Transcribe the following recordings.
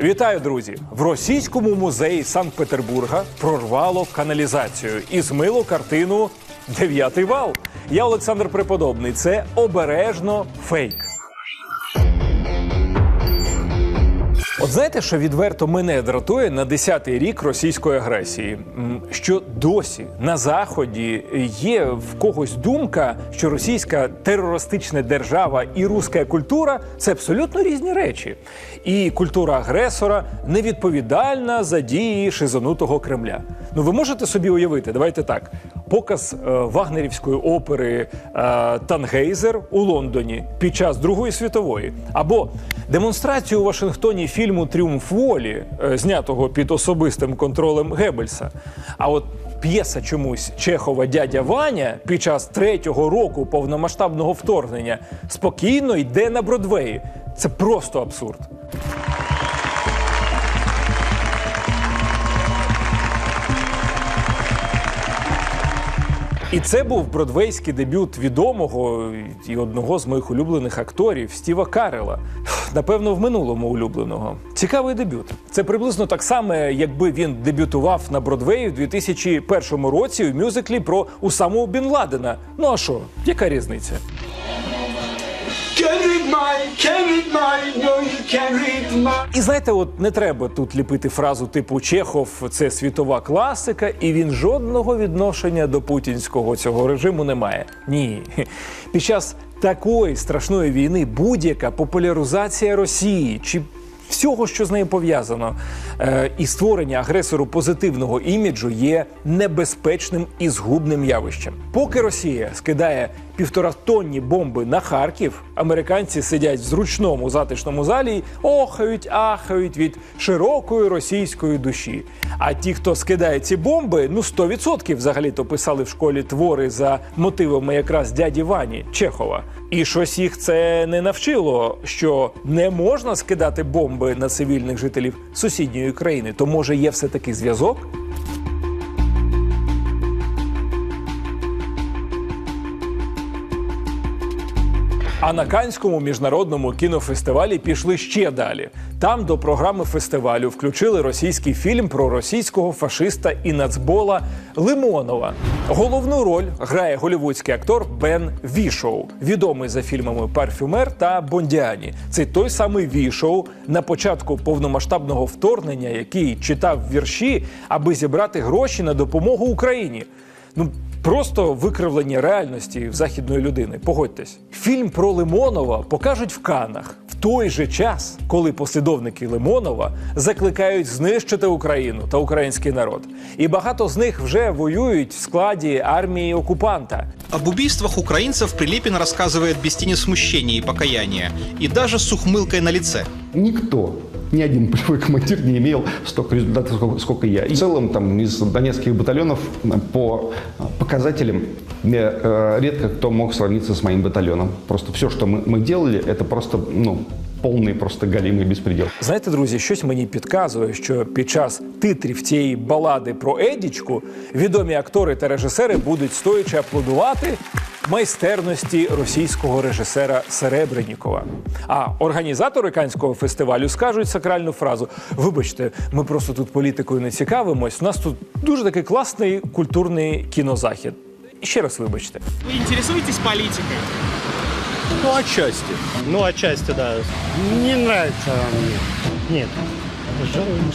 Вітаю, друзі! В російському музеї Санкт-Петербурга прорвало каналізацію і змило картину Дев'ятий вал. Я Олександр Преподобний. Це обережно фейк. От знаєте, що відверто мене дратує на 10-й рік російської агресії? Що досі на заході є в когось думка, що російська терористична держава і руська культура це абсолютно різні речі. І культура агресора невідповідальна за дії шизонутого Кремля. Ну ви можете собі уявити, давайте так. Показ е, вагнерівської опери е, Тангейзер у Лондоні під час Другої світової, або демонстрацію у Вашингтоні фільму Тріумф волі, е, знятого під особистим контролем Геббельса. А от п'єса чомусь Чехова дядя Ваня під час третього року повномасштабного вторгнення спокійно йде на Бродвеї. Це просто абсурд. І це був бродвейський дебют відомого і одного з моїх улюблених акторів Стіва Карела. Напевно, в минулому улюбленого. Цікавий дебют. Це приблизно так само, якби він дебютував на Бродвеї в 2001 році у мюзиклі про Усаму Бін Ладена. Ну а що, яка різниця? Read can. І знаєте, от не треба тут ліпити фразу типу Чехов це світова класика, і він жодного відношення до путінського цього режиму не має. Ні. Під час такої страшної війни будь-яка популяризація Росії чи всього, що з нею пов'язано, е, і створення агресору позитивного іміджу є небезпечним і згубним явищем. Поки Росія скидає півторатонні бомби на Харків, американці сидять в зручному затишному залі й охають, ахають від широкої російської душі. А ті, хто скидає ці бомби, ну 100% взагалі-то писали в школі твори за мотивами якраз дяді Вані Чехова. І щось їх це не навчило, що не можна скидати бомби на цивільних жителів сусідньої країни. То може є все таки зв'язок? А на Канському міжнародному кінофестивалі пішли ще далі. Там до програми фестивалю включили російський фільм про російського фашиста і нацбола Лимонова. Головну роль грає голівудський актор Бен Вішоу, відомий за фільмами Парфюмер та Бондіані. Це той самий Вішоу на початку повномасштабного вторгнення, який читав вірші, аби зібрати гроші на допомогу Україні. Ну просто викривлення реальності в західної людини. Погодьтесь, фільм про Лимонова покажуть в Канах той же час, коли послідовники Лимонова закликають знищити Україну та український народ. І багато з них вже воюють в складі армії окупанта. Об убийствах украинцев Прилепин рассказывает без тени смущения и покаяния, и даже с ухмылкой на лице. Никто, ни один полевой командир не имел столько результатов, сколько, сколько я. И в целом там из донецких батальонов э, по э, показателям э, э, редко кто мог сравниться с моим батальоном. Просто все, что мы, мы делали, это просто, ну, полный просто галимый беспредел. Знаєте, друзі, щось мені підказує, що під час титрів цієї балади про Едічку відомі актори та режисери будуть стоячи аплодувати майстерності російського режисера Серебренікова. А організатори канського фестивалю скажуть сакральну фразу: Вибачте, ми просто тут політикою не цікавимось. У нас тут дуже такий класний культурний кінозахід. І ще раз вибачте. Вы интересуетесь политикой? Ну, отчасти. Ну, отчасти, да. Не нравится она мне. Нет.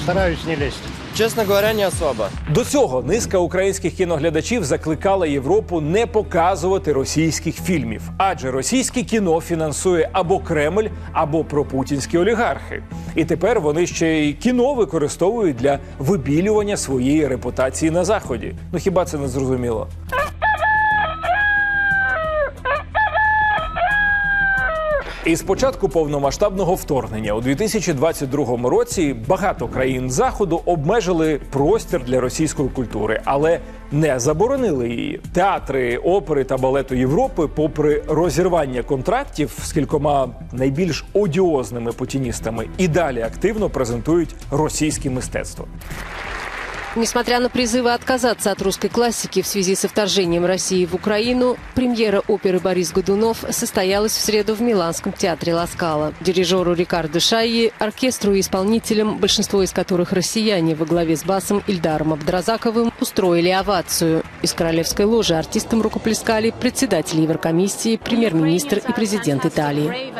Стараюсь не лезть. Честно говоря, не особо. До цього низка українських кіноглядачів закликала Європу не показувати російських фільмів, адже російське кіно фінансує або Кремль, або пропутінські олігархи. І тепер вони ще й кіно використовують для вибілювання своєї репутації на заході. Ну хіба це не зрозуміло? І з початку повномасштабного вторгнення у 2022 році багато країн заходу обмежили простір для російської культури, але не заборонили її. Театри, опери та балету Європи, попри розірвання контрактів з кількома найбільш одіозними путіністами, і далі активно презентують російське мистецтво. Несмотря на призывы отказаться от русской классики в связи со вторжением России в Украину, премьера оперы «Борис Годунов» состоялась в среду в Миланском театре Ласкала. Дирижеру Рикардо Шайи, оркестру и исполнителям, большинство из которых россияне во главе с басом Ильдаром Абдразаковым, устроили овацию. Из королевской ложи артистам рукоплескали председатель Еврокомиссии, премьер-министр и президент Италии.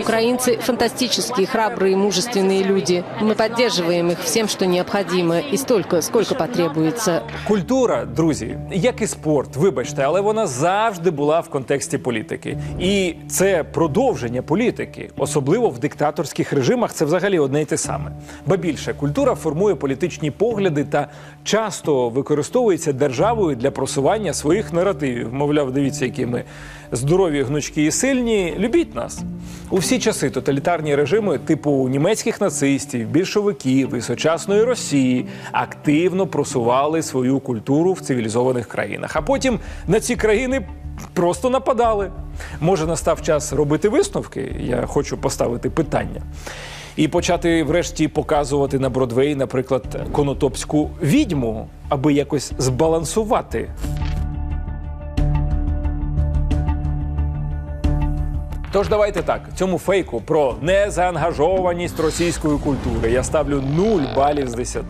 Украинцы – фантастические, храбрые, мужественные люди. Мы поддерживаем их всем, что необходимо, и столько, сколько потребуется. Культура, друзі, як і спорт, вибачте, але вона завжди була в контексті політики. І це продовження політики, особливо в диктаторських режимах, це взагалі одне й те саме. Ба більше, культура формує політичні погляди та часто використовується державою для просування своїх наративів. Мовляв, дивіться, які ми здорові, гнучкі і сильні. Любіть нас. У всі часи тоталітарні режими типу німецьких нацистів, більшовиків і сучасної Росії активно просували свою культуру в цивілізованих країнах. А потім на ці країни просто нападали. Може, настав час робити висновки? Я хочу поставити питання. І почати врешті показувати на Бродвей, наприклад, конотопську відьму, аби якось збалансувати Тож давайте так, цьому фейку про незаангажованість російської культури я ставлю 0 балів з 10.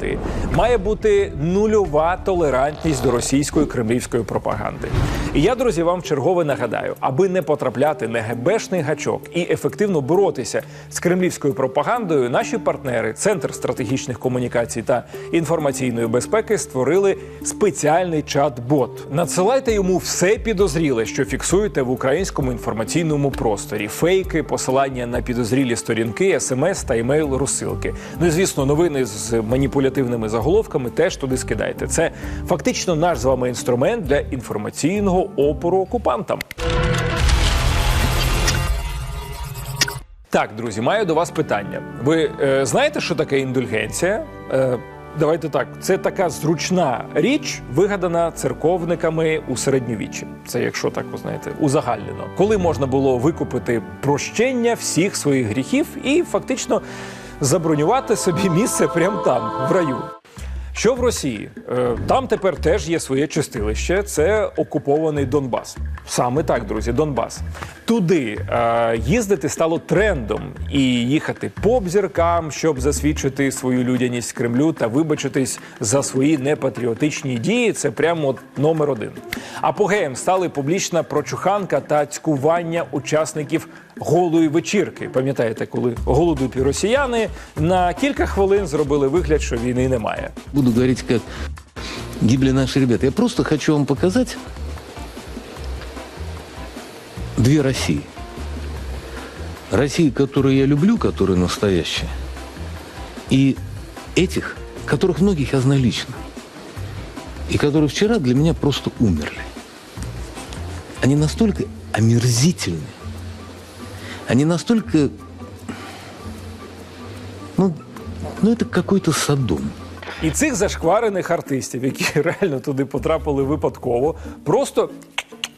Має бути нульова толерантність до російської кремлівської пропаганди. І я, друзі, вам вчергове нагадаю, аби не потрапляти на гебешний гачок і ефективно боротися з кремлівською пропагандою, наші партнери, Центр стратегічних комунікацій та інформаційної безпеки, створили спеціальний чат-бот. Надсилайте йому все підозріле, що фіксуєте в українському інформаційному просторі: фейки, посилання на підозрілі сторінки, смс та емейл розсилки. Ну і звісно, новини з маніпулятивними заголовками теж туди скидайте. Це фактично наш з вами інструмент для інформаційного опору окупантам. Так, друзі, маю до вас питання. Ви е, знаєте, що таке індульгенція? Е, давайте так, це така зручна річ, вигадана церковниками у середньовіччі. Це, якщо так ви знаєте, узагальнено. Коли можна було викупити прощення всіх своїх гріхів і фактично забронювати собі місце прямо там, в раю. Що в Росії? Е, Там тепер теж є своє чистилище. Це окупований Донбас. Саме так, друзі, Донбас. Туди е, їздити стало трендом і їхати по обзіркам, щоб засвідчити свою людяність Кремлю та вибачитись за свої непатріотичні дії. Це прямо номер один. Апогеєм стали публічна прочуханка та цькування учасників голої вечірки. Пам'ятаєте, коли голодупі росіяни на кілька хвилин зробили вигляд, що війни немає. буду говорить, как гибли наши ребята. Я просто хочу вам показать две России. России, которую я люблю, которая настоящая, и этих, которых многих я знаю лично, и которые вчера для меня просто умерли. Они настолько омерзительны, они настолько, ну, ну это какой-то садом. І цих зашкварених артистів, які реально туди потрапили випадково, просто.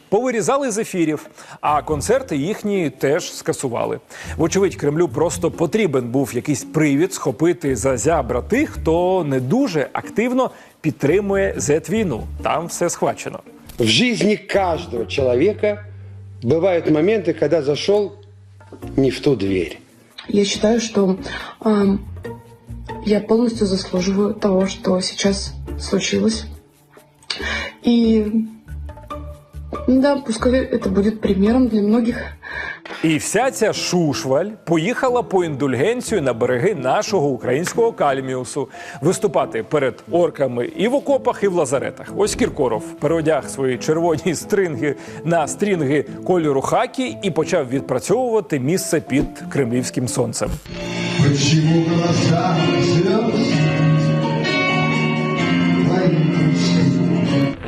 Повирізали з ефірів, а концерти їхні теж скасували. Вочевидь, Кремлю просто потрібен був якийсь привід схопити за зябра тих, хто не дуже активно підтримує зет-війну. Там все схвачено. В жизни каждого человека бывают моменты, когда зашел не в ту дверь. Я считаю, что ам, я полностью заслуживаю того, что сейчас случилось. И да, пускай это будет примером для многих. І вся ця шушваль поїхала по індульгенцію на береги нашого українського кальміусу виступати перед орками і в окопах, і в лазаретах. Ось Кіркоров переодяг свої червоні стринги на стрінги кольору хакі і почав відпрацьовувати місце під кремлівським сонцем. Почему глаза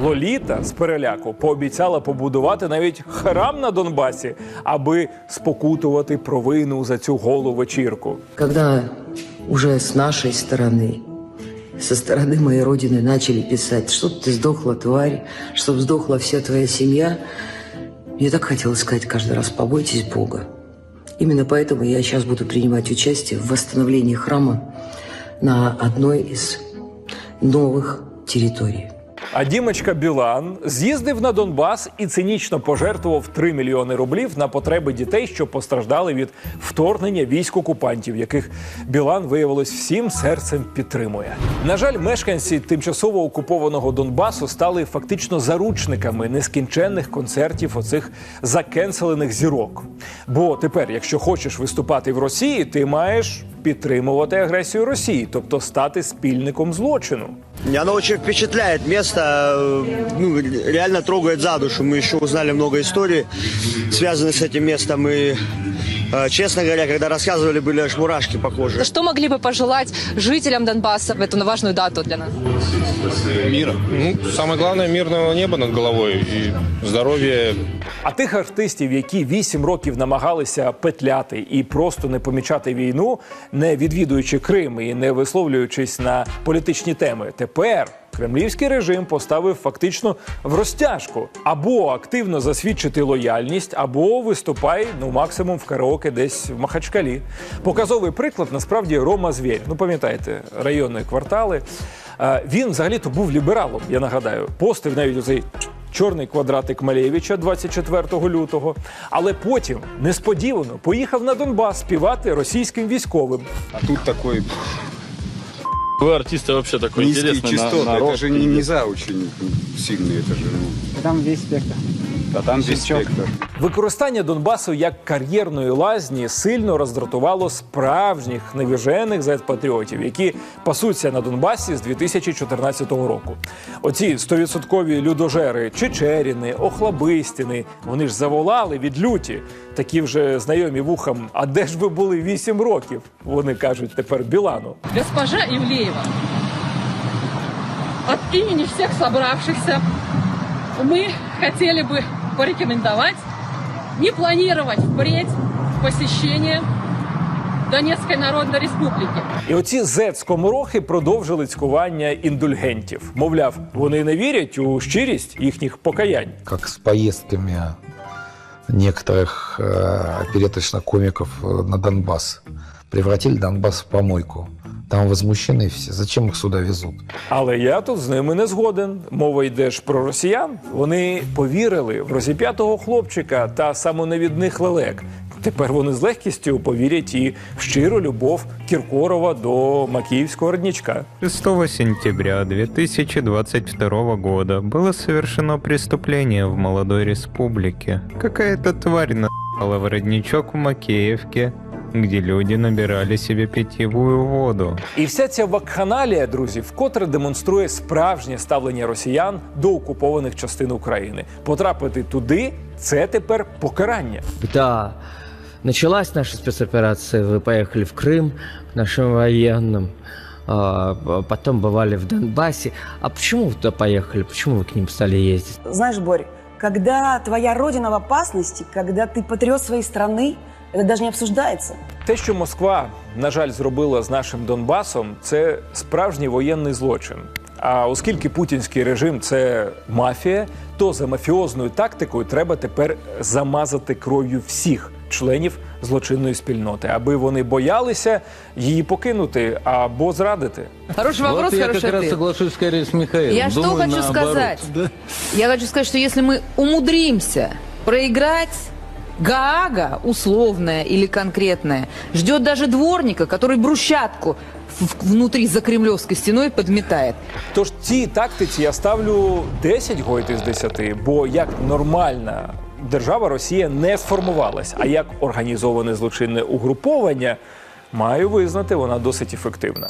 Лоліта з переляку пообіцяла побудувати навіть храм на Донбасі, аби спокутувати провину за цю голу вечірку. Когда уже с нашей стороны, со стороны моей родины начали писать, чтоб ты сдохла, тварь, чтоб сдохла вся твоя семья, мне так хотелось сказать каждый раз, побойтесь Бога. Именно поэтому я сейчас буду принимать участие в восстановлении храма на одной из новых территорий. А Дімочка Білан з'їздив на Донбас і цинічно пожертвував 3 мільйони рублів на потреби дітей, що постраждали від вторгнення військ окупантів, яких Білан виявилось всім серцем підтримує. На жаль, мешканці тимчасово окупованого Донбасу стали фактично заручниками нескінченних концертів оцих закенселених зірок. Бо тепер, якщо хочеш виступати в Росії, ти маєш підтримувати агресію Росії, тобто стати спільником злочину. Оно очень впечатляет место, э, ну, реально трогает за душу. Мы еще узнали много историй, связанных с этим местом. И, э, честно говоря, когда рассказывали, были аж мурашки по коже. Что могли бы пожелать жителям Донбасса в эту важную дату для нас? Мира. Ну, самое главное, мирного неба над головой и здоровья а тих артистів, які вісім років намагалися петляти і просто не помічати війну, не відвідуючи Крим і не висловлюючись на політичні теми, тепер кремлівський режим поставив фактично в розтяжку або активно засвідчити лояльність, або виступай ну максимум в караоке десь в Махачкалі. Показовий приклад насправді Рома Звєр. Ну пам'ятаєте, районні квартали. Е, Він взагалі-то був лібералом, я нагадаю. Постив навіть оцей чорний квадратик Малєвича 24 лютого. Але потім несподівано поїхав на Донбас співати російським військовим. А тут такой Вы артисты вообще такой низкие интересный на- частоты. народ. Это же не низа очень сильные. Это же, ну, Там весь спектр. а там весь спектр. Використання Донбасу як кар'єрної лазні сильно роздратувало справжніх навіжених зет-патріотів, які пасуться на Донбасі з 2014 року. Оці стовідсоткові людожери Чечеріни, Охлабистіни, вони ж заволали від люті. Такі вже знайомі вухам. А де ж ви були вісім років? Вони кажуть тепер Білану. Госпожа Ивлеева, от имени всех собравшихся мы хотели бы порекомендовать не планировать впредь посещение Донецкой Народной Республики. І оці зет-скоморохи продовжили цькування індульгентів. Мовляв, вони не вірять у щирість їхніх покаянь. как с поездками некоторых э, опереточных комиков э, на Донбасс. Превратили Донбасс в помойку. Там возмущены все. Зачем их сюда везут? Але я тут з ними не згоден. Мова йде ж про росіян. Вони повірили в розіп'ятого хлопчика та самонавідних лелек. Тепер вони з легкістю повірять і в щиру любов Кіркорова до Макіївського родничка. 6 сентября 2022 года было совершено преступление в молодой республике. Какая-то тварь на***ла в родничок в Макеевке, где люди набирали себе питьевую воду. І вся ця вакханалія, друзі, вкотре демонструє справжнє ставлення росіян до окупованих частин України. Потрапити туди це тепер покарання. Да, началась наша спецоперация, вы поехали в Крым нашим военным, а, потом бывали в Донбассе. А почему вы туда поехали? Почему вы к ним стали ездить? Знаешь, Борь, когда твоя родина в опасности, когда ты патриот своей страны, это даже не обсуждается. Те, що Москва, на жаль, зробила з нашим Донбасом, це справжній воєнний злочин. А оскільки путінський режим це мафія, то за мафіозною тактикою треба тепер замазати кров'ю всіх членів злочинної спільноти, аби вони боялися її покинути або зрадити. Хороший вопрос, вот я хороший как раз соглашусь скорее с Михаилом. Я что Думаю, хочу наоборот. сказать? Я хочу сказать, что если мы умудримся проиграть, Гаага, условная или конкретная, ждет даже дворника, который брусчатку в- внутри за кремлевской стеной подметает. Тож цій тактиці я ставлю 10 гойт із 10, бо як нормальна держава Росія не сформувалась, а як організоване злочинне угруповання, маю визнати, вона досить ефективна.